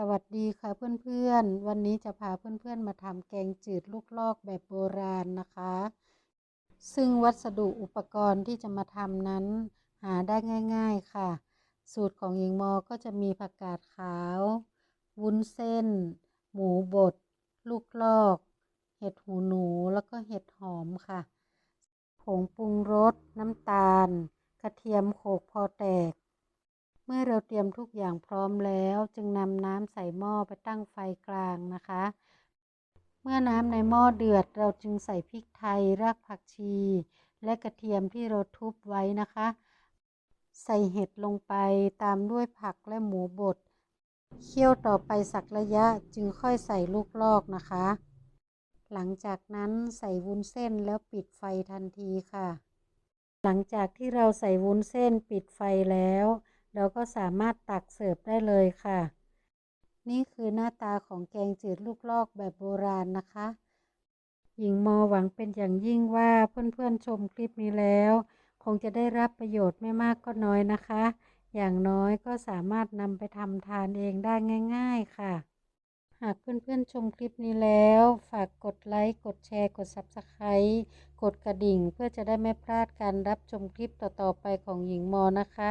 สวัสดีค่ะเพื่อนๆ วันนี้จะพาเพื่อนๆมาทำแกงจืดลูกลอกแบบโบราณนะคะ ซึ่งวัสดุอุปกรณ์ที่จะมาทำนั้น หาได้ง่าย ๆค่ะ สูตรของหญิงมอก็จะมีผักกาดขาว วุ้นเส้น หมูบด ลูกลอก เห็ดหูหนู แล้วก็เห็ดหอมค่ะ ผงปรุงรส น้ำตาล กระเทียมโขลกพอแตก เมื่อเราเตรียมทุกอย่างพร้อมแล้ว จึงนำน้ำใส่หม้อไปตั้งไฟกลางนะคะ เมื่อน้ำในหม้อเดือดเราจึงใส่พริกไทยรากผักชี และกระเทียมที่เราทุบไว้นะคะ ใส่เห็ดลงไปตามด้วยผักและหมูบดเคี่ยวต่อไปสักระยะจึงค่อยใส่ลูกลอกนะคะ หลังจากนั้นใส่วุ้นเส้นแล้วปิดไฟทันทีค่ะ หลังจากที่เราใส่วุ้นเส้นปิดไฟแล้ว เราก็สามารถตักเสิร์ฟได้เลยค่ะ นี่คือหน้าตาของแกงจืดลูกลอกแบบโบราณนะคะ หญิงมอหวังเป็นอย่างยิ่งว่าเพื่อนๆชมคลิปนี้แล้ว คงจะได้รับประโยชน์ไม่มากก็น้อยนะคะ อย่างน้อยก็สามารถนำไปทำทานเองได้ง่าย ๆค่ะ หากเพื่อนๆชมคลิปนี้แล้ว ฝากกดไลค์กดแชร์กด Subscribe กดกระดิ่งเพื่อจะได้ไม่พลาดการรับชมคลิปต่อๆไปของหญิงมอนะคะ